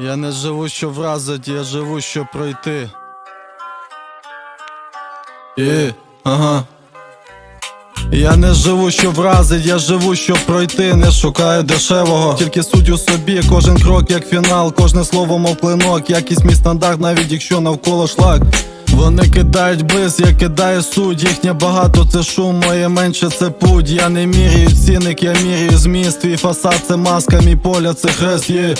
Я не живу, що вразить, я живу, щоб пройти. І, ага. Я не живу, щоб вразить, я живу, щоб пройти, не шукаю дешевого. Тільки суть у собі, кожен крок як фінал, кожне слово мов клинок, якийсь мій стандарт, навіть якщо навколо шлак. Вони кидають близ, я кидаю суть, їхнє багато це шум, моє менше це путь. Я не міряю цінник, я міряю зміст. Твій фасад це маска, мій поля це хрест є.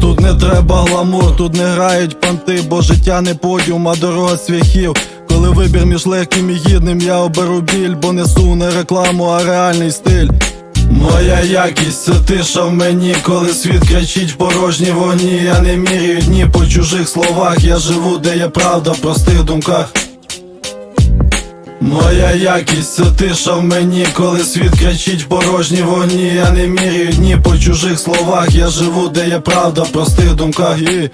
Тут не треба гламур, тут не грають панти, бо життя не подіум, а дорога свяхів. Коли вибір між легким і гідним, я оберу біль, бо несу не рекламу, а реальний стиль. Моя якість це тиша в мені, коли світ кричить в порожній вогні. Я не міряю дні по чужих словах. Я живу, де є правда в простих думках. Моя якість це тиша в мені, коли світ кричить в порожній вогні. Я не міряю дні по чужих словах. Я живу, де є правда в простих думках. І...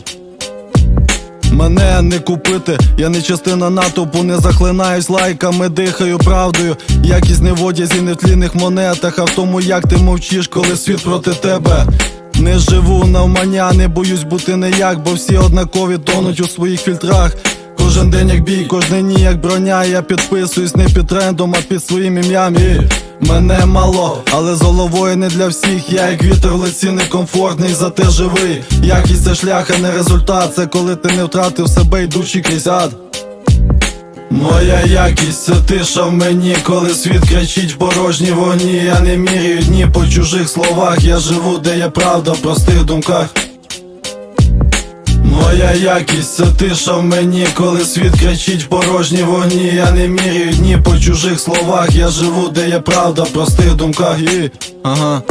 Мене не купити, я не частина натовпу, не захлинаюсь лайками, дихаю правдою. Якість не в одязі, не в тлінних монетах, а в тому, як ти мовчиш, коли світ проти тебе. Не живу навмання, не боюсь бути неяк, бо всі однакові тонуть у своїх фільтрах. Кожен день як бій, кожен ні як броня. Я підписуюсь не під трендом, а під своїм ім'ям. І мене мало, але з головою не для всіх. Я як вітер в лиці некомфортний, зате живий. Якість це шлях, а не результат. Це коли ти не втратив себе, йдучи крізь ад. Моя якість це тиша в мені, коли світ кричить в порожній вогні. Я не міряю дні по чужих словах. Я живу, де є правда в простих думках. Моя якість це тиша в мені, коли світ кричить порожні вогні. Я не міряю дні по чужих словах. Я живу, де є правда в простих думках. І... Ага.